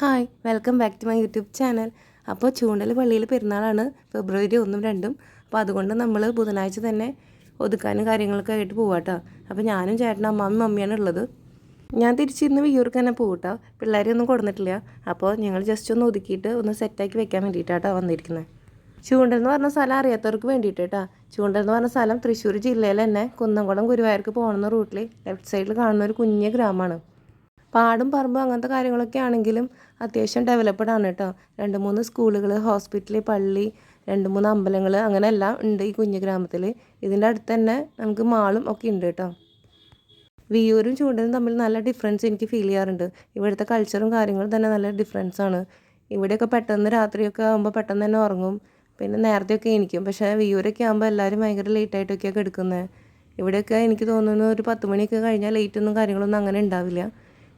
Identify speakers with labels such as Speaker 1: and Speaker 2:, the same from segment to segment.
Speaker 1: Hi welcome back to my YouTube channel. അപ്പോൾ ചൂണ്ടൽ പള്ളിയിൽ പെരുന്നാളാണ് ഫെബ്രുവരി ഒന്നും രണ്ടും. അപ്പോൾ അതുകൊണ്ട് നമ്മൾ ബുധനാഴ്ച തന്നെ ഒതുക്കാനും കാര്യങ്ങളൊക്കെ ആയിട്ട് പോവാട്ടോ അപ്പോൾ ഞാനും ചേട്ടനും അമ്മാവും മമ്മിയാണ് ഉള്ളത്. ഞാൻ തിരിച്ചിരുന്ന് വിയ്യൂർക്ക് തന്നെ പോകട്ടോ പിള്ളേരെ ഒന്നും കൊടുന്നിട്ടില്ല അപ്പോൾ ഞങ്ങൾ ജസ്റ്റ് ഒന്ന് ഒതുക്കിയിട്ട് ഒന്ന് സെറ്റാക്കി വെക്കാൻ വേണ്ടിയിട്ടാട്ടോ വന്നിരിക്കുന്നത് ചൂണ്ടൽ എന്ന് പറഞ്ഞ സ്ഥലം അറിയാത്തവർക്ക് വേണ്ടിയിട്ട് കേട്ടോ ചൂണ്ടൽ എന്ന് പറഞ്ഞ സ്ഥലം തൃശ്ശൂർ ജില്ലയിൽ തന്നെ കുന്നംകുളം ഗുരുവായൂർക്ക് പോകുന്ന റൂട്ടിൽ ലെഫ്റ്റ് സൈഡിൽ കാണുന്ന ഒരു കുഞ്ഞ് ഗ്രാമമാണ് പാടും പറമ്പും അങ്ങനത്തെ കാര്യങ്ങളൊക്കെ ആണെങ്കിലും അത്യാവശ്യം ഡെവലപ്ഡ് ആണ് കേട്ടോ രണ്ട് മൂന്ന് സ്കൂളുകൾ ഹോസ്പിറ്റൽ പള്ളി രണ്ട് മൂന്ന് അമ്പലങ്ങൾ അങ്ങനെ എല്ലാം ഉണ്ട് ഈ കുഞ്ഞു ഗ്രാമത്തിൽ ഇതിന്റെ അടുത്ത് തന്നെ നമുക്ക് മാളും ഒക്കെ ഉണ്ട് കേട്ടോ വിയൂരും ചൂണ്ടനും തമ്മിൽ നല്ല ഡിഫറൻസ് എനിക്ക് ഫീൽ ചെയ്യാറുണ്ട്. ഇവിടുത്തെ കൾച്ചറും കാര്യങ്ങളും തന്നെ നല്ല ഡിഫറൻസ് ആണ്. ഇവിടെയൊക്കെ പെട്ടെന്ന് രാത്രിയൊക്കെ ആകുമ്പോൾ പെട്ടെന്ന് തന്നെ ഉറങ്ങും. പിന്നെ നേരത്തെയൊക്കെ എനിക്കും പക്ഷേ വിയൂരൊക്കെ ആകുമ്പോൾ എല്ലാവരും ഭയങ്കര ലേറ്റ് ആയിട്ടൊക്കെയാണ് എടുക്കുന്നത് ഇവിടെയൊക്കെ എനിക്ക് തോന്നുന്നു ഒരു പത്ത് മണിയൊക്കെ കഴിഞ്ഞാൽ ലേറ്റൊന്നും കാര്യങ്ങളൊന്നും അങ്ങനെ ഉണ്ടാവില്ല.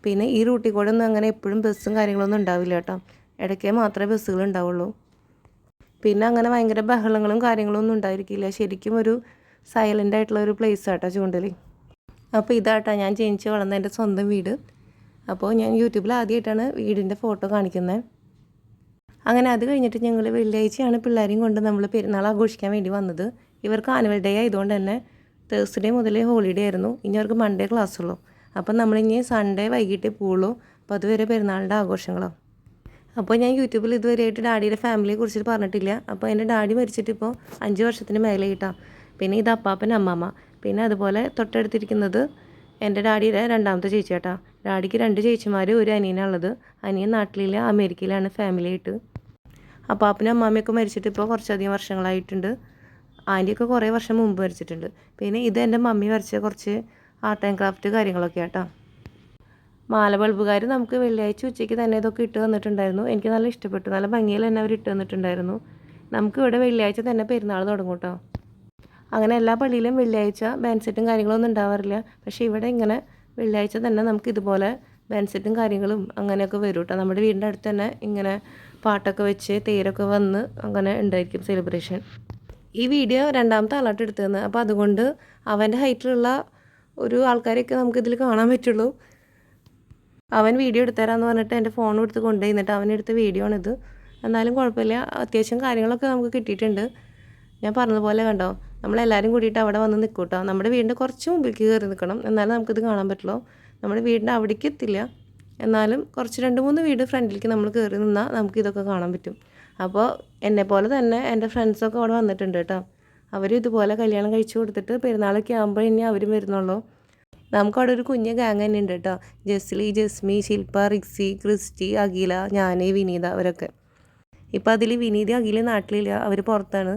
Speaker 1: പിന്നെ ഈ റൂട്ടിൽ കൂടെ ഒന്നും അങ്ങനെ എപ്പോഴും ബസ്സും കാര്യങ്ങളൊന്നും ഉണ്ടാവില്ല കേട്ടോ. ഇടയ്ക്ക് മാത്രമേ ബസ്സുകൾ ഉണ്ടാവുള്ളൂ. പിന്നെ അങ്ങനെ ഭയങ്കര ബഹളങ്ങളും കാര്യങ്ങളും ഒന്നും ഉണ്ടായിരിക്കില്ല. ശരിക്കും ഒരു സൈലന്റ് ആയിട്ടുള്ള ഒരു പ്ലേസ് ആട്ടോ ചൂണ്ടലി. അപ്പോൾ ഇതാട്ടോ ഞാൻ ജനിച്ച് വളർന്ന എന്റെ സ്വന്തം വീട്. അപ്പോൾ ഞാൻ യൂട്യൂബിൽ ആദ്യമായിട്ടാണ് വീടിന്റെ ഫോട്ടോ കാണിക്കുന്നത് അങ്ങനെ അത് കഴിഞ്ഞിട്ട് ഞങ്ങൾ വെള്ളിയാഴ്ചയാണ് പിള്ളേരെയും കൊണ്ട് നമ്മൾ പെരുന്നാൾ ആഘോഷിക്കാൻ വേണ്ടി വന്നത്. ഇവർക്ക് ആനുവൽ ഡേ ആയതുകൊണ്ട് തന്നെ തേഴ്സ്ഡേ മുതലേ ഹോളിഡേ ആയിരുന്നു. ഇനി അവർക്ക് മൺഡേ ക്ലാസ് ഉള്ളൂ. അപ്പം നമ്മളിനി സൺഡേ വൈകിട്ടേ പോവുള്ളൂ. അപ്പോൾ അതുവരെ പെരുന്നാളിന്റെ ആഘോഷങ്ങളോ? അപ്പോൾ ഞാൻ യൂട്യൂബിൽ ഇതുവരെയായിട്ട് ഡാഡിയുടെ ഫാമിലിയെ കുറിച്ചിട്ട് പറഞ്ഞിട്ടില്ല. അപ്പോൾ എന്റെ ഡാഡി മരിച്ചിട്ട് ഇപ്പോൾ അഞ്ച് വർഷത്തിന് മേലെ കിട്ടാം പിന്നെ ഇത് അപ്പാപ്പൻ അമ്മമ്മ. പിന്നെ അതുപോലെ തൊട്ടടുത്തിരിക്കുന്നത് എന്റെ ഡാഡിയുടെ രണ്ടാമത്തെ ചേച്ചി കേട്ടാ ഡാഡിക്ക് രണ്ട് ചേച്ചിമാർ ഒരു അനിയനാണുള്ളത്. അനിയൻ നാട്ടിലില്ല അമേരിക്കയിലാണ് ഫാമിലി ആയിട്ട്. അപ്പാപ്പനും അമ്മാമ്മയൊക്കെ മരിച്ചിട്ട് ഇപ്പോൾ കുറച്ചധികം വർഷങ്ങളായിട്ടുണ്ട്. ആന്റിയൊക്കെ കുറേ വർഷം മുമ്പ് മരിച്ചിട്ടുണ്ട്. പിന്നെ ഇത് എന്റെ മമ്മി വരച്ച കുറച്ച് ആർട്ട് ആൻഡ് ക്രാഫ്റ്റ് കാര്യങ്ങളൊക്കെ ആട്ടോ മാല ബൾബുകാർ നമുക്ക് വെള്ളിയാഴ്ച ഉച്ചയ്ക്ക് തന്നെ ഇതൊക്കെ ഇട്ട് തന്നിട്ടുണ്ടായിരുന്നു. എനിക്ക് നല്ല ഇഷ്ടപ്പെട്ടു. നല്ല ഭംഗിയിൽ തന്നെ അവർ ഇട്ട് തന്നിട്ടുണ്ടായിരുന്നു. നമുക്ക് ഇവിടെ വെള്ളിയാഴ്ച തന്നെ പെരുന്നാൾ തുടങ്ങും കേട്ടോ അങ്ങനെ എല്ലാ പള്ളിയിലും വെള്ളിയാഴ്ച ബാൻഡ് സെറ്റും കാര്യങ്ങളൊന്നും ഉണ്ടാവാറില്ല. പക്ഷേ ഇവിടെ ഇങ്ങനെ വെള്ളിയാഴ്ച തന്നെ നമുക്ക് ഇതുപോലെ ബാൻഡ് സെറ്റും കാര്യങ്ങളും അങ്ങനെയൊക്കെ വരും കേട്ടോ നമ്മുടെ വീടിന്റെ അടുത്ത് തന്നെ ഇങ്ങനെ പാട്ടൊക്കെ വെച്ച് തേരൊക്കെ വന്ന് അങ്ങനെ ഉണ്ടായിരിക്കും സെലിബ്രേഷൻ ഈ വീഡിയോ രണ്ടാമത്തെ ആളായിട്ട് എടുത്തതെന്ന്. അപ്പോൾ അതുകൊണ്ട് അവന്റെ ഹൈറ്റിലുള്ള ഒരു ആൾക്കാരെയൊക്കെ നമുക്കിതിൽ കാണാൻ പറ്റുള്ളൂ. അവൻ വീഡിയോ എടുത്തരാന്ന് പറഞ്ഞിട്ട് എന്റെ ഫോൺ എടുത്ത് കൊണ്ടുപോയി. എന്നിട്ട് അവനെടുത്ത വീഡിയോ ആണിത്. എന്നാലും കുഴപ്പമില്ല. അത്യാവശ്യം കാര്യങ്ങളൊക്കെ നമുക്ക് കിട്ടിയിട്ടുണ്ട്. ഞാൻ പറഞ്ഞതുപോലെ കണ്ടോ നമ്മളെല്ലാവരും കൂടിയിട്ട് അവിടെ വന്ന് നിൽക്കൂട്ടോ നമ്മുടെ വീടിന്റെ കുറച്ച് മുമ്പിലേക്ക് കയറി നിൽക്കണം. എന്നാലും നമുക്കിത് കാണാൻ പറ്റുള്ളൂ. നമ്മുടെ വീടിന്റെ അവിടേക്ക് എത്തില്ല. എന്നാലും കുറച്ച് രണ്ട് മൂന്ന് വീട് ഫ്രണ്ടിലേക്ക് നമ്മൾ കയറി നിന്നാൽ നമുക്ക് ഇതൊക്കെ കാണാൻ പറ്റും. അപ്പോൾ എന്നെ പോലെ തന്നെ എന്റെ ഫ്രണ്ട്സൊക്കെ അവിടെ വന്നിട്ടുണ്ട് കേട്ടോ. അവരും ഇതുപോലെ കല്യാണം കഴിച്ചു കൊടുത്തിട്ട് പെരുന്നാളൊക്കെ ആകുമ്പോൾ ഇനി അവരും വരുന്നുള്ളൂ. നമുക്കവിടെ ഒരു കുഞ്ഞ് ഗാങ് തന്നെ ഉണ്ട് കേട്ടോ. ജസ്ലി ജസ്മി ശില്പ റിക്സി ക്രിസ്റ്റി അഖില ഞാൻ വിനീത അവരൊക്കെ. ഇപ്പോൾ അതിൽ വിനീത അഖില നാട്ടിലില്ല. അവർ പുറത്താണ്.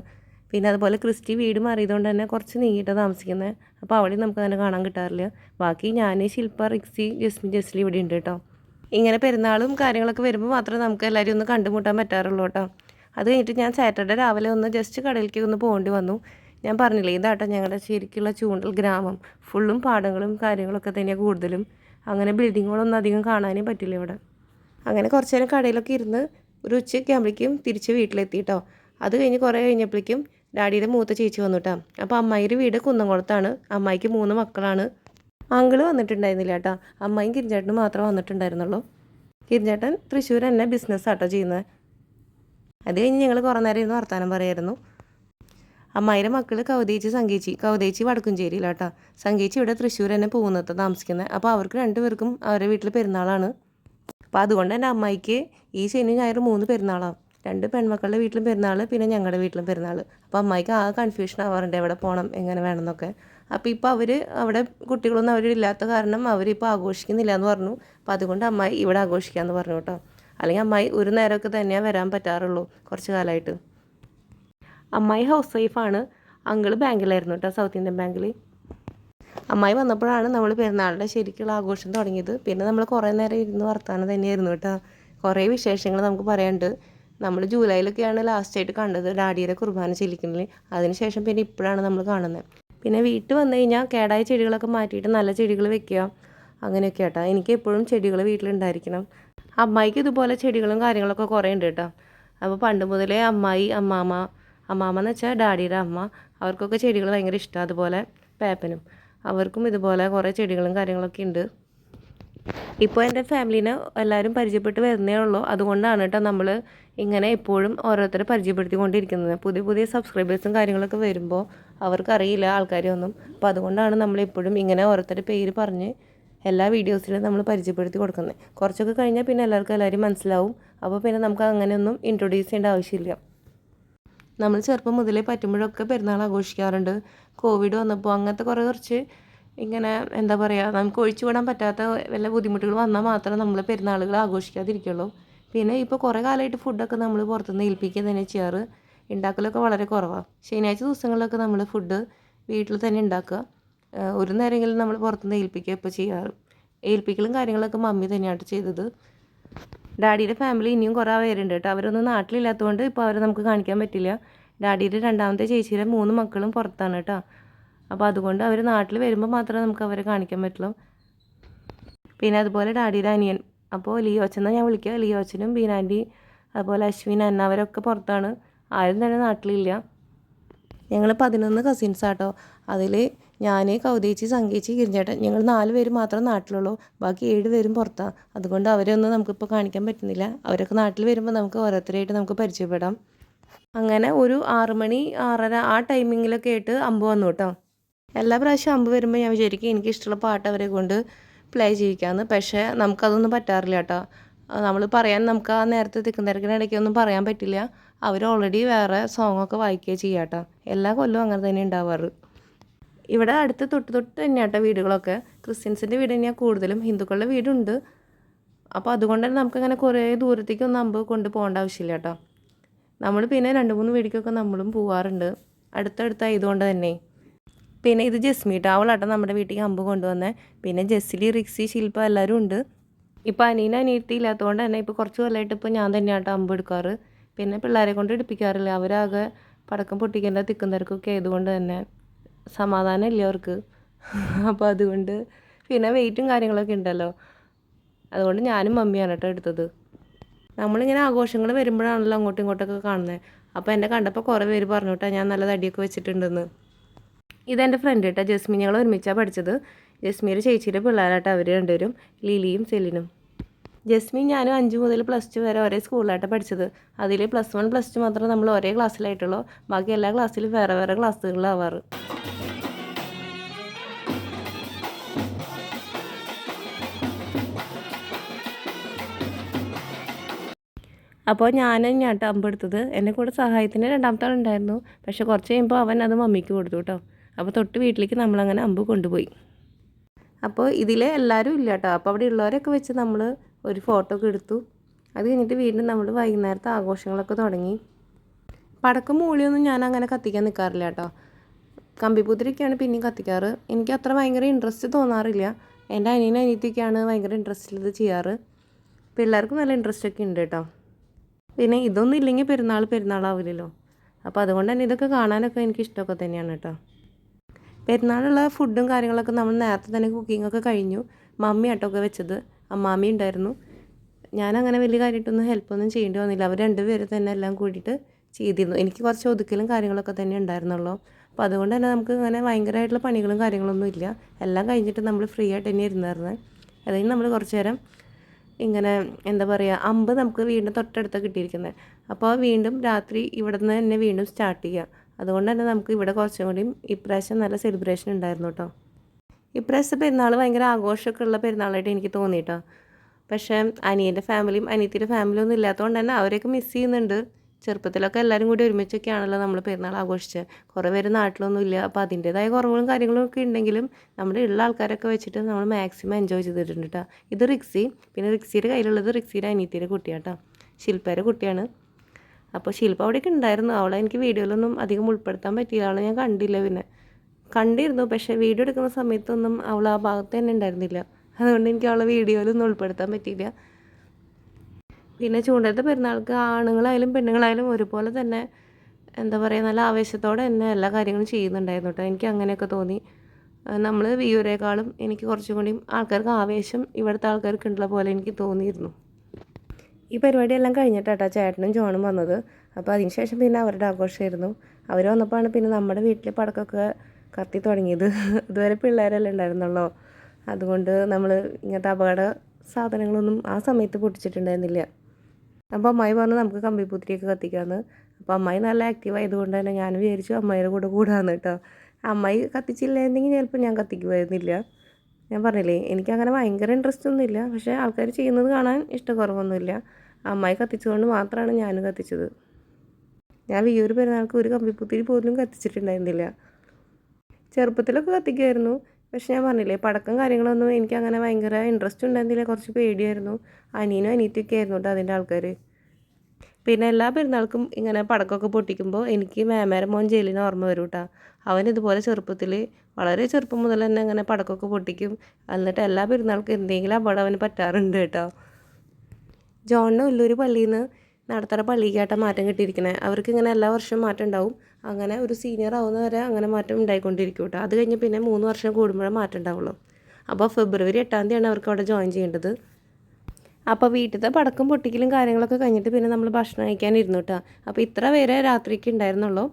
Speaker 1: പിന്നെ അതുപോലെ ക്രിസ്റ്റി വീട് മാറിയതുകൊണ്ട് തന്നെ കുറച്ച് നീങ്ങിയിട്ടാണ് താമസിക്കുന്നത് അപ്പോൾ അവിടെ നമുക്ക് തന്നെ കാണാൻ കിട്ടാറില്ല. ബാക്കി ഞാൻ ശില്പ റിക്സി ജസ്മി ജസ്ലി ഇവിടെ ഉണ്ട് കേട്ടോ. ഇങ്ങനെ പെരുന്നാളും കാര്യങ്ങളൊക്കെ വരുമ്പോൾ മാത്രമേ നമുക്ക് എല്ലാവരും ഒന്ന് കണ്ടുമുട്ടാൻ പറ്റാറുള്ളൂ കേട്ടോ. അത് കഴിഞ്ഞിട്ട് ഞാൻ സാറ്റർഡേ രാവിലെ ഒന്ന് ജസ്റ്റ് കടയിലേക്ക് ഒന്ന് പോകേണ്ടി വന്നു. ഞാൻ പറഞ്ഞില്ലേ ഇതാട്ടോ ഞങ്ങളുടെ ശരിക്കുള്ള ചൂണ്ടൽ ഗ്രാമം. ഫുള്ളും പാടങ്ങളും കാര്യങ്ങളൊക്കെ തന്നെയാണ് കൂടുതലും. അങ്ങനെ ബിൽഡിങ്ങുകളൊന്നും അധികം കാണാനേ പറ്റില്ല ഇവിടെ. അങ്ങനെ കുറച്ച് നേരം കടയിലൊക്കെ ഇരുന്ന് ഒരു ഉച്ചയ്ക്ക് ആകുമ്പോഴേക്കും തിരിച്ച് വീട്ടിലെത്തി കേട്ടോ അത് കഴിഞ്ഞ് കുറേ കഴിഞ്ഞപ്പോഴേക്കും ഡാഡിയുടെ മൂത്ത ചേച്ചി വന്നു കേട്ടോ അപ്പോൾ അമ്മായിയുടെ വീട് കുന്നംകുളത്താണ്. അമ്മായിക്ക് മൂന്ന് മക്കളാണ്. അങ്കിൾ വന്നിട്ടുണ്ടായിരുന്നില്ല കേട്ടോ അമ്മായും കിരിഞ്ചേട്ടനും മാത്രമേ വന്നിട്ടുണ്ടായിരുന്നുള്ളൂ. കിരിഞ്ചേട്ടൻ തൃശ്ശൂർ തന്നെ ബിസിനസ് ആട്ടോ ചെയ്യുന്നത്. അത് കഴിഞ്ഞ് ഞങ്ങൾ കുറേ നേരം ഇരുന്ന് വർത്താനം പറയായിരുന്നു. അമ്മായിരെ മക്കൾ കൗതേച്ചി സങ്കേച്ചി കൗതേച്ചി വടക്കുംചേരിയിലാട്ടോ. സങ്കേച്ചി ഇവിടെ തൃശ്ശൂർ തന്നെ പോകുന്നത് താമസിക്കുന്നത് അപ്പോൾ അവർക്ക് രണ്ടുപേർക്കും അവരുടെ വീട്ടിൽ പെരുന്നാളാണ്. അപ്പോൾ അതുകൊണ്ട് തന്നെ അമ്മായിക്ക് ഈ ശനി ഞായർ മൂന്ന് പെരുന്നാളാണ് രണ്ട് പെൺമക്കളുടെ വീട്ടിലും പെരുന്നാൾ പിന്നെ ഞങ്ങളുടെ വീട്ടിലും പെരുന്നാൾ അപ്പോൾ അമ്മായിക്ക് ആ കൺഫ്യൂഷൻ ആവാറുണ്ട് എവിടെ പോകണം എങ്ങനെ വേണമെന്നൊക്കെ അപ്പോൾ ഇപ്പോൾ അവർ അവിടെ കുട്ടികളൊന്നും അവരില്ലാത്ത കാരണം അവരിപ്പോൾ ആഘോഷിക്കുന്നില്ല എന്ന് പറഞ്ഞു. അപ്പോൾ അതുകൊണ്ട് അമ്മായി ഇവിടെ ആഘോഷിക്കാമെന്ന് പറഞ്ഞു കേട്ടോ. അല്ലെങ്കിൽ അമ്മായി ഒരു നേരമൊക്കെ തന്നെയാണ് വരാൻ പറ്റാറുള്ളൂ കുറച്ച് കാലമായിട്ട് അമ്മായി ഹൗസ് വൈഫാണ് അങ്കിൾ ബാങ്കിലായിരുന്നു കേട്ടോ സൗത്ത് ഇന്ത്യൻ ബാങ്കിൽ അമ്മായി വന്നപ്പോഴാണ് നമ്മൾ പെരുന്നാളിന്റെ ശരിക്കുള്ള ആഘോഷം തുടങ്ങിയത്. പിന്നെ നമ്മൾ കുറേ നേരം ഇരുന്ന് വർത്താനം തന്നെയായിരുന്നു കേട്ടോ കുറേ വിശേഷങ്ങൾ നമുക്ക് പറയാനുണ്ട്. നമ്മൾ ജൂലൈയിലൊക്കെയാണ് ലാസ്റ്റായിട്ട് കണ്ടത് ഡാഡിയുടെ കുർബാന ചെല്ലിക്കുന്നത് അതിനുശേഷം പിന്നെ ഇപ്പോഴാണ് നമ്മൾ കാണുന്നത്. പിന്നെ വീട്ടിൽ വന്നു കഴിഞ്ഞാൽ കേടായ ചെടികളൊക്കെ മാറ്റിയിട്ട് നല്ല ചെടികൾ വെക്കുക. അങ്ങനെയൊക്കെ കേട്ടോ എനിക്ക് എപ്പോഴും ചെടികൾ വീട്ടിലുണ്ടായിരിക്കണം അമ്മായിക്ക് ഇതുപോലെ ചെടികളും കാര്യങ്ങളൊക്കെ കുറേ ഉണ്ട് കേട്ടോ. അപ്പോൾ പണ്ട് മുതലേ അമ്മായി അമ്മാമ അമ്മാമ്മ എന്ന് വെച്ചാൽ ഡാഡിയുടെ അമ്മ അവർക്കൊക്കെ ചെടികൾ ഭയങ്കര ഇഷ്ടമാണ് അതുപോലെ പേപ്പനും. അവർക്കും ഇതുപോലെ കുറേ ചെടികളും കാര്യങ്ങളൊക്കെ ഉണ്ട്. ഇപ്പോൾ എന്റെ ഫാമിലീനെ എല്ലാവരും പരിചയപ്പെട്ട് വരുന്നേ ഉള്ളൂ. അതുകൊണ്ടാണ് കേട്ടോ നമ്മൾ ഇങ്ങനെ എപ്പോഴും ഓരോരുത്തരെ പരിചയപ്പെടുത്തിക്കൊണ്ടിരിക്കുന്നത്. പുതിയ പുതിയ സബ്സ്ക്രൈബേഴ്സും കാര്യങ്ങളൊക്കെ വരുമ്പോൾ അവർക്കറിയില്ല ആൾക്കാരെയൊന്നും. അപ്പോൾ അതുകൊണ്ടാണ് നമ്മൾ എപ്പോഴും ഇങ്ങനെ ഓരോരുത്തരുടെ പേര് പറഞ്ഞ് എല്ലാ വീഡിയോസിലും നമ്മൾ പരിചയപ്പെടുത്തി കൊടുക്കുന്നത്. കുറച്ചൊക്കെ കഴിഞ്ഞാൽ പിന്നെ എല്ലാവർക്കും എല്ലാവരും മനസ്സിലാവും. അപ്പോൾ പിന്നെ നമുക്ക് അങ്ങനെയൊന്നും ഇൻട്രൊഡ്യൂസ് ചെയ്യേണ്ട ആവശ്യമില്ല. നമ്മൾ ചെറുപ്പം മുതലേ പറ്റുമ്പോഴൊക്കെ പെരുന്നാൾ ആഘോഷിക്കാറുണ്ട്. കോവിഡ് വന്നപ്പോൾ അങ്ങനത്തെ കുറേ കുറച്ച് ഇങ്ങനെ എന്താ പറയുക നമുക്ക് ഒഴിച്ചുവിടാൻ പറ്റാത്ത വല്ല ബുദ്ധിമുട്ടുകൾ വന്നാൽ മാത്രമേ നമ്മൾ പെരുന്നാളുകൾ ആഘോഷിക്കാതിരിക്കുള്ളൂ. പിന്നെ ഇപ്പോൾ കുറേ കാലമായിട്ട് ഫുഡൊക്കെ നമ്മൾ പുറത്തുനിന്ന് ഏൽപ്പിക്കുക തന്നെ ചെയ്യാറ്. ഉണ്ടാക്കലൊക്കെ വളരെ കുറവാണ് ശനിയാഴ്ച ദിവസങ്ങളിലൊക്കെ നമ്മൾ ഫുഡ് വീട്ടിൽ തന്നെ ഉണ്ടാക്കുക ഒരു നേരമെങ്കിലും നമ്മൾ പുറത്തുനിന്ന് ഏൽപ്പിക്കുക ഇപ്പോൾ ചെയ്യാറ്. ഏൽപ്പിക്കലും കാര്യങ്ങളൊക്കെ മമ്മി തന്നെയാണ് ചെയ്തത്. ഡാഡിയുടെ ഫാമിലി ഇനിയും കുറേ പേരുണ്ട് കേട്ടോ. അവരൊന്നും നാട്ടിലില്ലാത്തതുകൊണ്ട് ഇപ്പോൾ അവരെ നമുക്ക് കാണിക്കാൻ പറ്റില്ല. ഡാഡിയുടെ രണ്ടാമത്തെ ചേച്ചിയുടെ മൂന്ന് മക്കളും പുറത്താണ് കേട്ടോ. അപ്പോൾ അതുകൊണ്ട് അവർ നാട്ടിൽ വരുമ്പോൾ മാത്രമേ നമുക്ക് അവരെ കാണിക്കാൻ പറ്റുള്ളൂ. പിന്നെ അതുപോലെ ഡാഡിയുടെ അനിയൻ. അപ്പോൾ ലിയോച്ചെന്നാ ഞാൻ വിളിക്കുക ലിയോച്ചനും ബീനാന്റി അതുപോലെ അശ്വിൻ അന്ന അവരൊക്കെ പുറത്താണ്. ആരും തന്നെ നാട്ടിലില്ല. ഞങ്ങൾ പതിനൊന്ന് കസിൻസ് ആട്ടോ അതിൽ ഞാൻ കൗതേച്ചി സങ്കേച്ചി ഗിരിഞ്ഞേട്ടൻ ഞങ്ങൾ നാല് പേര് മാത്രം നാട്ടിലുള്ളൂ. ബാക്കി ഏഴ് പേരും പുറത്താണ് അതുകൊണ്ട് അവരൊന്നും നമുക്കിപ്പോൾ കാണിക്കാൻ പറ്റുന്നില്ല. അവരൊക്കെ നാട്ടിൽ വരുമ്പോൾ നമുക്ക് ഓരോരുത്തരായിട്ട് നമുക്ക് പരിചയപ്പെടാം. അങ്ങനെ ഒരു ആറ് മണി ആറര ആ ടൈമിങ്ങിലൊക്കെ ആയിട്ട് അമ്പ് വന്നു കേട്ടോ. എല്ലാ പ്രാവശ്യം അമ്പ് വരുമ്പോൾ ഞാൻ വിചാരിക്കും എനിക്ക് ഇഷ്ടമുള്ള പാട്ട് അവരെ കൊണ്ട് പ്ലേ ചെയ്യിക്കാമെന്ന് പക്ഷേ നമുക്കതൊന്നും പറ്റാറില്ല കേട്ടോ. നമ്മൾ പറയാൻ നമുക്ക് ആ നേരത്തെ തിക്കും ഒന്നും പറയാൻ പറ്റില്ല. അവർ ഓൾറെഡി വേറെ സോങ്ങൊക്കെ വായിക്കുകയോ ചെയ്യാം കേട്ടോ. എല്ലാ കൊല്ലവും അങ്ങനെ തന്നെ ഉണ്ടാവാറ്. ഇവിടെ അടുത്ത് തൊട്ട് തൊട്ട് തന്നെയാണ് വീടുകളൊക്കെ. ക്രിസ്ത്യൻസിന്റെ വീട് തന്നെയാണ് കൂടുതലും. ഹിന്ദുക്കളുടെ വീടുണ്ട്. അപ്പോൾ അതുകൊണ്ട് തന്നെ നമുക്കങ്ങനെ കുറേ ദൂരത്തേക്കൊന്നും അമ്പ് കൊണ്ട് പോകേണ്ട ആവശ്യമില്ല കേട്ടോ. നമ്മൾ പിന്നെ രണ്ട് മൂന്ന് വീടിക്കൊക്കെ നമ്മളും പോവാറുണ്ട്. അടുത്തടുത്തായതുകൊണ്ട് തന്നെ. പിന്നെ ഇത് ജസ്മീട്ട് അവളാട്ടോ നമ്മുടെ വീട്ടിൽ അമ്പ് കൊണ്ടുവന്നേ. പിന്നെ ജെസ്സിലി റിക്സി ശില്പ എല്ലാവരും ഉണ്ട്. ഇപ്പോൾ അനീന അനിയത്തി ഇല്ലാത്തതുകൊണ്ട് തന്നെ ഇപ്പോൾ കുറച്ച് കൊല്ലമായിട്ട് ഇപ്പോൾ ഞാൻ തന്നെയാട്ടോ അമ്പ് എടുക്കാറ്. പിന്നെ പിള്ളേരെ കൊണ്ട് എടുപ്പിക്കാറില്ല. അവരാകെ പടക്കം പൊട്ടിക്കേണ്ട തിക്കും തിരക്കൊക്കെ ആയതുകൊണ്ട് തന്നെ. സമാധാനം ഇല്ല അവർക്ക്? അപ്പോൾ അതുകൊണ്ട് പിന്നെ വെയിറ്റും കാര്യങ്ങളൊക്കെ ഉണ്ടല്ലോ. അതുകൊണ്ട് ഞാനും മമ്മിയാണ് കേട്ടോ എടുത്തത്. നമ്മളിങ്ങനെ ആഘോഷങ്ങൾ വരുമ്പോഴാണല്ലോ അങ്ങോട്ടും ഇങ്ങോട്ടൊക്കെ കാണുന്നത് അപ്പോൾ എന്നെ കണ്ടപ്പോൾ കുറേ പേര് പറഞ്ഞു കേട്ടോ ഞാൻ നല്ല തടിയൊക്കെ വെച്ചിട്ടുണ്ടെന്ന്. ഇതെന്റെ ഫ്രണ്ട് കേട്ടോ ജസ്മി ഞങ്ങൾ ഒരുമിച്ചാണ് പഠിച്ചത്. ജസ്മിയുടെ ചേച്ചിയുടെ പിള്ളേരായിട്ട് അവർ രണ്ടുപേരും ലിലിയും സെലിനും. ജസ്മി ഞാനും അഞ്ച് മുതൽ പ്ലസ് ടു വരെ ഒരേ സ്കൂളിലായിട്ട് പഠിച്ചത്. അതിൽ പ്ലസ് വൺ പ്ലസ് ടു മാത്രമേ നമ്മൾ ഒരേ ക്ലാസ്സിലായിട്ടുള്ളൂ ബാക്കി എല്ലാ ക്ലാസ്സിലും വേറെ വേറെ ക്ലാസ്സുകളിലാവാറ് അപ്പോൾ ഞാൻ തന്നെയാട്ടോ കേട്ടോ അമ്പ് എടുത്തത്. എന്നെ കൂടെ സഹായത്തിന് രണ്ടാമത്തെ ഉണ്ടായിരുന്നു പക്ഷെ കുറച്ച് കഴിയുമ്പോൾ അവൻ അത് മമ്മിക്ക് കൊടുത്തു കേട്ടോ. അപ്പോൾ തൊട്ട് വീട്ടിലേക്ക് നമ്മളങ്ങനെ അമ്പ് കൊണ്ടുപോയി. അപ്പോൾ ഇതിൽ എല്ലാവരും ഇല്ല കേട്ടോ. അപ്പോൾ അവിടെ ഉള്ളവരൊക്കെ വെച്ച് നമ്മൾ ഒരു ഫോട്ടോ ഒക്കെ എടുത്തു. അത് കഴിഞ്ഞിട്ട് വീണ്ടും നമ്മൾ വൈകുന്നേരത്തെ ആഘോഷങ്ങളൊക്കെ തുടങ്ങി. പടക്കം മൂളിയൊന്നും ഞാൻ അങ്ങനെ കത്തിക്കാൻ നിൽക്കാറില്ല കേട്ടോ. കമ്പിപ്പൂത്തിരിയൊക്കെയാണ് പിന്നെയും കത്തിക്കാറ്. എനിക്ക് അത്ര ഭയങ്കര ഇൻട്രസ്റ്റ് തോന്നാറില്ല. എന്റെ അനിയനും അനിയത്തിയൊക്കെയാണ് ഭയങ്കര ഇൻട്രസ്റ്റ് ഇത് ചെയ്യാറ്. പിള്ളേർക്ക് നല്ല ഇൻട്രസ്റ്റ് ഒക്കെ ഉണ്ട് കേട്ടോ. പിന്നെ ഇതൊന്നും ഇല്ലെങ്കിൽ പെരുന്നാൾ പെരുന്നാളാവില്ലല്ലോ. അപ്പോൾ അതുകൊണ്ട് തന്നെ ഇതൊക്കെ കാണാനൊക്കെ എനിക്ക് ഇഷ്ടമൊക്കെ തന്നെയാണ് കേട്ടോ. പെരുന്നാളുള്ള ഫുഡും കാര്യങ്ങളൊക്കെ നമ്മൾ നേരത്തെ തന്നെ കുക്കിംഗ് ഒക്കെ കഴിഞ്ഞു. മമ്മി ആട്ടൊക്കെ വെച്ചത്. അമ്മാമ്മി ഉണ്ടായിരുന്നു. ഞാനങ്ങനെ വലിയ കാര്യമായിട്ടൊന്നും ഹെൽപ്പൊന്നും ചെയ്യേണ്ടി വന്നില്ല. അവർ രണ്ടുപേരും തന്നെ എല്ലാം കൂടിയിട്ട് ചെയ്തിരുന്നു. എനിക്ക് കുറച്ച് ഒതുക്കലും കാര്യങ്ങളൊക്കെ തന്നെ ഉണ്ടായിരുന്നുള്ളൂ. അപ്പോൾ അതുകൊണ്ട് തന്നെ നമുക്ക് ഇങ്ങനെ ഭയങ്കരമായിട്ടുള്ള പണികളും കാര്യങ്ങളൊന്നും ഇല്ല. എല്ലാം കഴിഞ്ഞിട്ട് നമ്മൾ ഫ്രീ ആയിട്ട് തന്നെ ഇരുന്നായിരുന്നത് അതായത് നമ്മൾ കുറച്ച് നേരം ഇങ്ങനെ എന്താ പറയുക അമ്പ് നമുക്ക് വീണ്ടും തൊട്ടടുത്ത് കിട്ടിയിരിക്കുന്നത് അപ്പോൾ വീണ്ടും രാത്രി ഇവിടെ നിന്ന് തന്നെ വീണ്ടും സ്റ്റാർട്ട് ചെയ്യുക അതുകൊണ്ട് തന്നെ നമുക്ക് ഇവിടെ കുറച്ചും കൂടിയും ഇപ്രാവശ്യം നല്ല സെലിബ്രേഷൻ ഉണ്ടായിരുന്നു കേട്ടോ ഇപ്രാവശ്യത്തെ പെരുന്നാൾ ഭയങ്കര ആഘോഷമൊക്കെ ഉള്ള പെരുന്നാളായിട്ട് എനിക്ക് തോന്നി കേട്ടോ പക്ഷേ അനിയന്റെ ഫാമിലിയും അനിയത്തിന്റെ ഫാമിലിയും ഒന്നും ഇല്ലാത്തതുകൊണ്ട് തന്നെ അവരെയൊക്കെ മിസ് ചെയ്യുന്നുണ്ട്. ചെറുപ്പത്തിലൊക്കെ എല്ലാവരും കൂടി ഒരുമിച്ചൊക്കെ ആണല്ലോ നമ്മൾ പെരുന്നാൾ ആഘോഷിച്ചത് കുറേ പേര് നാട്ടിലൊന്നും ഇല്ല. അപ്പോൾ അതിന്റേതായ കുറവുകളും കാര്യങ്ങളും ഒക്കെ ഉണ്ടെങ്കിലും നമ്മുടെ ഉള്ള ആൾക്കാരൊക്കെ വെച്ചിട്ട് നമ്മൾ മാക്സിമം എൻജോയ് ചെയ്തിട്ടുണ്ട് കേട്ടോ ഇത് റിക്സി. പിന്നെ റിക്സിയുടെ കയ്യിലുള്ളത് റിക്സിയുടെ അനിയത്തിയുടെ കുട്ടിയാട്ടോ ശില്പയുടെ കുട്ടിയാണ്. അപ്പോൾ ശില്പ അവിടെയൊക്കെ ഉണ്ടായിരുന്നു. അവളെ എനിക്ക് വീഡിയോയിലൊന്നും അധികം ഉൾപ്പെടുത്താൻ പറ്റിയില്ല. അവളെ ഞാൻ കണ്ടില്ല പിന്നെ. കണ്ടിരുന്നു. പക്ഷേ വീഡിയോ എടുക്കുന്ന സമയത്തൊന്നും അവൾ ആ ഭാഗത്ത് തന്നെ ഉണ്ടായിരുന്നില്ല. അതുകൊണ്ട് എനിക്ക് അവളെ വീഡിയോയിലൊന്നും ഉൾപ്പെടുത്താൻ പറ്റിയില്ല. പിന്നെ ചൂണ്ടത്തെ പെരുന്നാൾക്ക് ആണുങ്ങളായാലും പെണ്ണുങ്ങളായാലും ഒരുപോലെ തന്നെ എന്താ പറയുക നല്ല ആവേശത്തോടെ തന്നെ എല്ലാ കാര്യങ്ങളും ചെയ്യുന്നുണ്ടായിരുന്നു കേട്ടോ. എനിക്ക് അങ്ങനെയൊക്കെ തോന്നി. നമ്മൾ വിയൂരേക്കാളും എനിക്ക് കുറച്ചും കൂടി ആൾക്കാർക്ക് ആവേശം ഇവിടുത്തെ ആൾക്കാർക്ക് ഉള്ള പോലെ എനിക്ക് തോന്നിയിരുന്നു. ഈ പരിപാടിയെല്ലാം കഴിഞ്ഞിട്ടാ ചേട്ടനും ജോണും വന്നത്. അപ്പോൾ അതിന് ശേഷം പിന്നെ അവരുടെ ആഘോഷമായിരുന്നു. അവർ വന്നപ്പോഴാണ് പിന്നെ നമ്മുടെ വീട്ടിൽ പടക്കമൊക്കെ കത്തി തുടങ്ങിയത്. ഇതുവരെ പിള്ളേരെല്ലാം ഉണ്ടായിരുന്നുള്ളൂ? അതുകൊണ്ട് നമ്മൾ ഇങ്ങനത്തെ അപകട സാധനങ്ങളൊന്നും ആ സമയത്ത് പൊട്ടിച്ചിട്ടുണ്ടായിരുന്നില്ല. അപ്പോൾ അമ്മായി പറഞ്ഞു നമുക്ക് കമ്പിപ്പുത്തിരിയൊക്കെ കത്തിക്കാമെന്ന് അപ്പോൾ അമ്മായി നല്ല ആക്റ്റീവ് ആയതുകൊണ്ട് തന്നെ ഞാൻ വിചാരിച്ചു അമ്മായിയുടെ കൂടെ കൂടാന്ന് കേട്ടോ. അമ്മായി കത്തിച്ചില്ലായിരുന്നെങ്കിൽ ചിലപ്പോൾ ഞാൻ കത്തിക്കുമായിരുന്നില്ല. ഞാൻ പറഞ്ഞില്ലേ എനിക്കങ്ങനെ ഭയങ്കര ഇൻട്രസ്റ്റ് ഒന്നുമില്ല പക്ഷേ ആൾക്കാർ ചെയ്യുന്നത് കാണാൻ ഇഷ്ടക്കുറവൊന്നുമില്ല. അമ്മായി കത്തിച്ചുകൊണ്ട് മാത്രമാണ് ഞാനും കത്തിച്ചത്. ഞാൻ വിയൂർ പെരുന്നാൾക്ക് ഒരു കമ്പിപ്പുത്തിരി പോലും കത്തിച്ചിട്ടുണ്ടായിരുന്നില്ല. ചെറുപ്പത്തിലൊക്കെ കത്തിക്കുമായിരുന്നു. പക്ഷെ ഞാൻ പറഞ്ഞില്ലേ പടക്കം കാര്യങ്ങളൊന്നും എനിക്ക് അങ്ങനെ ഭയങ്കര ഇൻട്രസ്റ്റ് ഉണ്ടായിരുന്നില്ല കുറച്ച് പേടിയായിരുന്നു. അനിയനും അനിയത്തിയൊക്കെ ആയിരുന്നു കേട്ടോ അതിന്റെ ആൾക്കാർ പിന്നെ എല്ലാ പെരുന്നാൾക്കും ഇങ്ങനെ പടക്കമൊക്കെ പൊട്ടിക്കുമ്പോൾ എനിക്ക് മേമേര മോൻ ജയിലിന് ഓർമ്മ വരും കേട്ടോ അവൻ ഇതുപോലെ ചെറുപ്പത്തിൽ വളരെ ചെറുപ്പം മുതൽ തന്നെ അങ്ങനെ പടക്കമൊക്കെ പൊട്ടിക്കും. എന്നിട്ട് എല്ലാ പെരുന്നാൾക്കും എന്തെങ്കിലും അപകടം അവന് പറ്റാറുണ്ട് കേട്ടോ ജോണിന് ഉള്ളൂർ പള്ളിയിൽ നിന്ന് നടത്തറ പള്ളിക്കായിട്ടാണ് മാറ്റം കിട്ടിയിരിക്കണേ. അവർക്ക് ഇങ്ങനെ എല്ലാ വർഷവും മാറ്റം ഉണ്ടാവും. അങ്ങനെ ഒരു സീനിയർ ആവുന്ന വരെ അങ്ങനെ മാറ്റം ഉണ്ടായിക്കൊണ്ടിരിക്കും കേട്ടോ അത് കഴിഞ്ഞ് പിന്നെ മൂന്ന് വർഷം കൂടുമ്പോഴേ മാറ്റം ഉണ്ടാവുള്ളൂ. അപ്പോൾ ഫെബ്രുവരി എട്ടാം തീയതിയാണ് അവർക്ക് അവിടെ ജോയിൻ ചെയ്യേണ്ടത്. അപ്പോൾ വീട്ടിലത്തെ പടക്കം പൊട്ടിക്കലും കാര്യങ്ങളൊക്കെ കഴിഞ്ഞിട്ട് പിന്നെ നമ്മൾ ഭക്ഷണം കഴിക്കാനിരുന്നു കേട്ടോ അപ്പോൾ ഇത്ര പേരെ രാത്രിക്ക് ഉണ്ടായിരുന്നുള്ളൂ.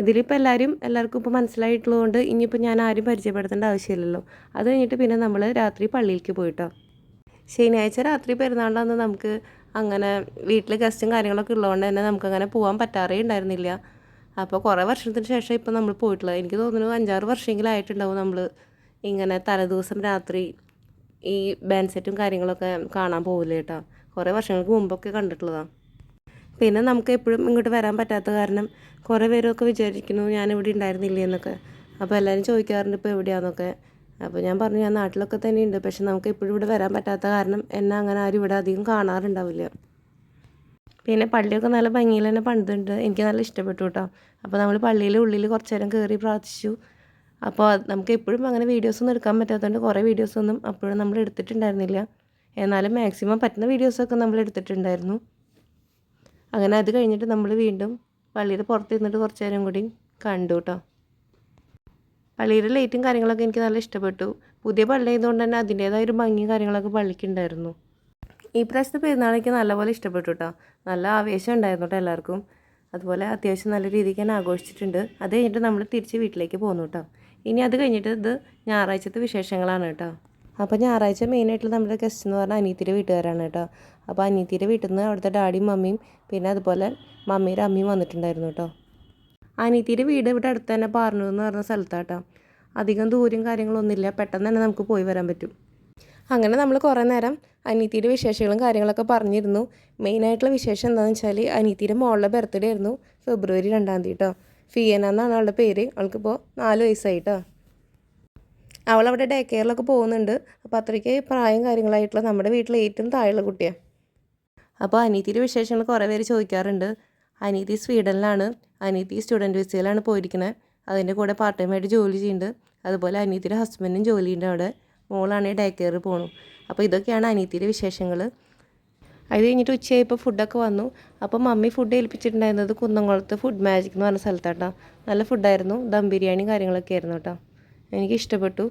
Speaker 1: ഇതിലിപ്പോൾ എല്ലാവരും എല്ലാവർക്കും ഇപ്പോൾ മനസ്സിലായിട്ടുള്ളതുകൊണ്ട് ഇനിയിപ്പോൾ ഞാൻ ആരും പരിചയപ്പെടുത്തേണ്ട ആവശ്യമില്ലല്ലോ. അത് കഴിഞ്ഞിട്ട് പിന്നെ നമ്മൾ രാത്രി പള്ളിയിലേക്ക് പോയിട്ടോ. ശനിയാഴ്ച രാത്രി പെരുന്നാളാന്ന് നമുക്ക് അങ്ങനെ വീട്ടിൽ ഗസ്റ്റും കാര്യങ്ങളൊക്കെ ഉള്ളതുകൊണ്ട് തന്നെ നമുക്കങ്ങനെ പോകാൻ പറ്റാറേ ഉണ്ടായിരുന്നില്ല. അപ്പോൾ കുറേ വർഷത്തിന് ശേഷം ഇപ്പോൾ നമ്മൾ പോയിട്ടുള്ളത്. എനിക്ക് തോന്നുന്നു അഞ്ചാറ് വർഷമെങ്കിലും ആയിട്ടുണ്ടാവും നമ്മൾ ഇങ്ങനെ തലേദിവസം രാത്രി ഈ ബാൻഡ് സെറ്റും കാര്യങ്ങളൊക്കെ കാണാൻ പോകില്ല കേട്ടോ. കുറേ വർഷങ്ങൾക്ക് മുമ്പൊക്കെ കണ്ടിട്ടുള്ളതാണ് പിന്നെ നമുക്ക് എപ്പോഴും ഇങ്ങോട്ട് വരാൻ പറ്റാത്ത കാരണം കുറേ പേരൊക്കെ വിചാരിക്കുന്നു ഞാനിവിടെ ഉണ്ടായിരുന്നില്ലേ എന്നൊക്കെ. അപ്പോൾ എല്ലാവരും ചോദിക്കാറുണ്ട് ഇപ്പോൾ എവിടെയാണെന്നൊക്കെ അപ്പോൾ ഞാൻ പറഞ്ഞു ഞാൻ നാട്ടിലൊക്കെ തന്നെ ഉണ്ട് പക്ഷെ നമുക്ക് എപ്പോഴും ഇവിടെ വരാൻ പറ്റാത്ത കാരണം എന്നെ അങ്ങനെ ആരും ഇവിടെ അധികം കാണാറുണ്ടാവില്ല. പിന്നെ പള്ളിയൊക്കെ നല്ല ഭംഗിയിൽ തന്നെ പണിതുണ്ട് എനിക്ക് നല്ല ഇഷ്ടപ്പെട്ടു കേട്ടോ. അപ്പോൾ നമ്മൾ പള്ളിയിലെ ഉള്ളിൽ കുറച്ച് നേരം കയറി പ്രാർത്ഥിച്ചു. അപ്പോൾ നമുക്ക് എപ്പോഴും അങ്ങനെ വീഡിയോസൊന്നും എടുക്കാൻ പറ്റാത്തതുകൊണ്ട് കുറേ വീഡിയോസൊന്നും അപ്പോഴും നമ്മൾ എടുത്തിട്ടുണ്ടായിരുന്നില്ല. എന്നാലും മാക്സിമം പറ്റുന്ന വീഡിയോസൊക്കെ നമ്മൾ എടുത്തിട്ടുണ്ടായിരുന്നു. അങ്ങനെ അത് കഴിഞ്ഞിട്ട് നമ്മൾ വീണ്ടും പള്ളിയുടെ പുറത്ത് നിന്നിട്ട് കുറച്ച് നേരം കൂടി കണ്ടു കേട്ടോ. പള്ളിയുടെ ലൈറ്റും കാര്യങ്ങളൊക്കെ എനിക്ക് നല്ല ഇഷ്ടപ്പെട്ടു. പുതിയ പള്ളി ആയതുകൊണ്ട് തന്നെ അതിന്റേതായ ഒരു ഭംഗിയും കാര്യങ്ങളൊക്കെ പള്ളിക്കുണ്ടായിരുന്നു ഈ പ്രാവശ്യത്തെ പെരുന്നാൾ എനിക്ക് നല്ലപോലെ ഇഷ്ടപ്പെട്ടു കേട്ടോ നല്ല ആവേശം ഉണ്ടായിരുന്നു കേട്ടോ എല്ലാവർക്കും. അതുപോലെ അത്യാവശ്യം നല്ല രീതിക്ക് ഞാൻ ആഘോഷിച്ചിട്ടുണ്ട്. അത് കഴിഞ്ഞിട്ട് നമ്മൾ തിരിച്ച് വീട്ടിലേക്ക് പോന്നു കേട്ടോ ഇനി അത് കഴിഞ്ഞിട്ട് ഇത് ഞായറാഴ്ചത്തെ വിശേഷങ്ങളാണ് കേട്ടോ അപ്പോൾ ഞായറാഴ്ച മെയിനായിട്ടുള്ള നമ്മുടെ ഗസ്റ്റ് എന്ന് പറഞ്ഞാൽ അനീത്തിയുടെ വീട്ടുകാരാണ് കേട്ടോ അപ്പോൾ അനീത്തിയുടെ വീട്ടിൽ നിന്ന് അവിടുത്തെ ഡാഡിയും മമ്മിയും പിന്നെ അതുപോലെ മമ്മിയുടെ അമ്മയും വന്നിട്ടുണ്ടായിരുന്നു കേട്ടോ അനീത്തിയുടെ വീട് ഇവിടെ അടുത്ത് തന്നെ പാർണൂർ എന്ന് പറഞ്ഞ സ്ഥലത്താട്ടോ. അധികം ദൂരം കാര്യങ്ങളൊന്നുമില്ല. പെട്ടെന്ന് തന്നെ നമുക്ക് പോയി വരാൻ പറ്റും. അങ്ങനെ നമ്മൾ കുറേ നേരം അനീത്തിയുടെ വിശേഷങ്ങളും കാര്യങ്ങളൊക്കെ പറഞ്ഞിരുന്നു. മെയിനായിട്ടുള്ള വിശേഷം എന്താണെന്ന് വെച്ചാൽ അനീത്തിയുടെ മോളുടെ ബർത്ത്ഡേ ആയിരുന്നു ഫെബ്രുവരി രണ്ടാം തീയതി കേട്ടോ ഫിയന എന്നാണ് അവളുടെ പേര്. അവൾക്കിപ്പോൾ നാല് വയസ്സായി കേട്ടോ അവിടെ ഡേ കെയറിലൊക്കെ പോകുന്നുണ്ട്. അപ്പോൾ അത്രയ്ക്ക് പ്രായം കാര്യങ്ങളായിട്ടുള്ള നമ്മുടെ വീട്ടിലെ ഏറ്റവും താഴെയുള്ള കുട്ടിയാണ് അപ്പോൾ അനീതിയുടെ വിശേഷങ്ങൾ കുറേ പേര് ചോദിക്കാറുണ്ട്. അനീതി സ്വീഡനിലാണ്. അനീതി സ്റ്റുഡന്റ് വിസയിലാണ് പോയിരിക്കുന്നത് അതിന്റെ കൂടെ പാർട്ട് ടൈമായിട്ട് ജോലി ചെയ്യുന്നുണ്ട്. അതുപോലെ അനീതിയുടെ ഹസ്ബൻഡും ജോലിയുണ്ട് അവിടെ. മോളാണെങ്കിൽ ഡേ കെയർ പോണു. അപ്പോൾ ഇതൊക്കെയാണ് അനീതിയുടെ വിശേഷങ്ങൾ അത് കഴിഞ്ഞിട്ട് ഉച്ചയായപ്പോൾ ഫുഡൊക്കെ വന്നു. അപ്പോൾ മമ്മി ഫുഡ് ഏൽപ്പിച്ചിട്ടുണ്ടായിരുന്നത് കുന്നംകുളത്ത് ഫുഡ് മാജിക് എന്ന് പറഞ്ഞ സ്ഥലത്താട്ടോ. നല്ല ഫുഡായിരുന്നു ദം ബിരിയാണി കാര്യങ്ങളൊക്കെ ആയിരുന്നു കേട്ടോ. എനിക്ക് ഇഷ്ടപ്പെട്ടു.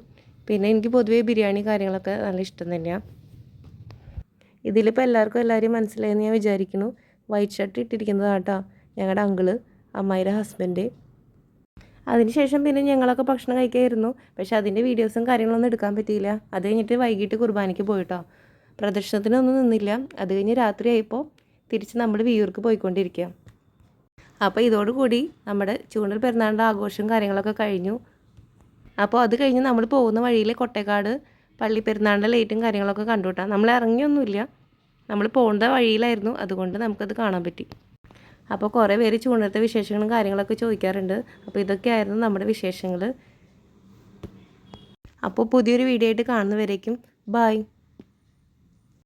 Speaker 1: പിന്നെ എനിക്ക് പൊതുവേ ബിരിയാണി കാര്യങ്ങളൊക്കെ നല്ല ഇഷ്ടം തന്നെയാണ് ഇതിലിപ്പോൾ എല്ലാവർക്കും എല്ലാവരെയും മനസ്സിലായെന്ന് ഞാൻ വിചാരിക്കുന്നു. വൈറ്റ് ഷർട്ട് ഇട്ടിരിക്കുന്നത് കേട്ടോ ഞങ്ങളുടെ അങ്കിൾ അമ്മായിയുടെ ഹസ്ബൻഡ് അതിനുശേഷം പിന്നെ ഞങ്ങളൊക്കെ ഭക്ഷണം കഴിക്കായിരുന്നു. പക്ഷെ അതിന്റെ വീഡിയോസും കാര്യങ്ങളൊന്നും എടുക്കാൻ പറ്റിയില്ല. അത് കഴിഞ്ഞിട്ട് വൈകിട്ട് കുർബാനയ്ക്ക് പോയിട്ടോ. പ്രദർശനത്തിനൊന്നും നിന്നില്ല. അത് കഴിഞ്ഞ് രാത്രിയായപ്പോൾ തിരിച്ച് നമ്മൾ വിയൂർക്ക് പോയിക്കൊണ്ടിരിക്കുക അപ്പോൾ ഇതോടുകൂടി നമ്മുടെ ചൂണ്ടൽ പെരുന്നാളിന്റെ ആഘോഷവും കാര്യങ്ങളൊക്കെ കഴിഞ്ഞു. അപ്പോൾ അത് കഴിഞ്ഞ് നമ്മൾ പോകുന്ന വഴിയിൽ കൊട്ടേക്കാട് പള്ളി പെരുന്നാളിന്റെ ലൈറ്റും കാര്യങ്ങളൊക്കെ കണ്ടുവിട്ടാ നമ്മൾ ഇറങ്ങിയൊന്നുമില്ല. നമ്മൾ പോകേണ്ട വഴിയിലായിരുന്നു. അതുകൊണ്ട് നമുക്കത് കാണാൻ പറ്റി. അപ്പോൾ കുറേ പേര് ചൂണ്ടത്തെ വിശേഷങ്ങളും കാര്യങ്ങളൊക്കെ ചോദിക്കാറുണ്ട്. അപ്പോൾ ഇതൊക്കെയായിരുന്നു നമ്മുടെ വിശേഷങ്ങൾ. അപ്പോൾ പുതിയൊരു വീഡിയോ ആയിട്ട് കാണുന്നവരേക്കും ബായ്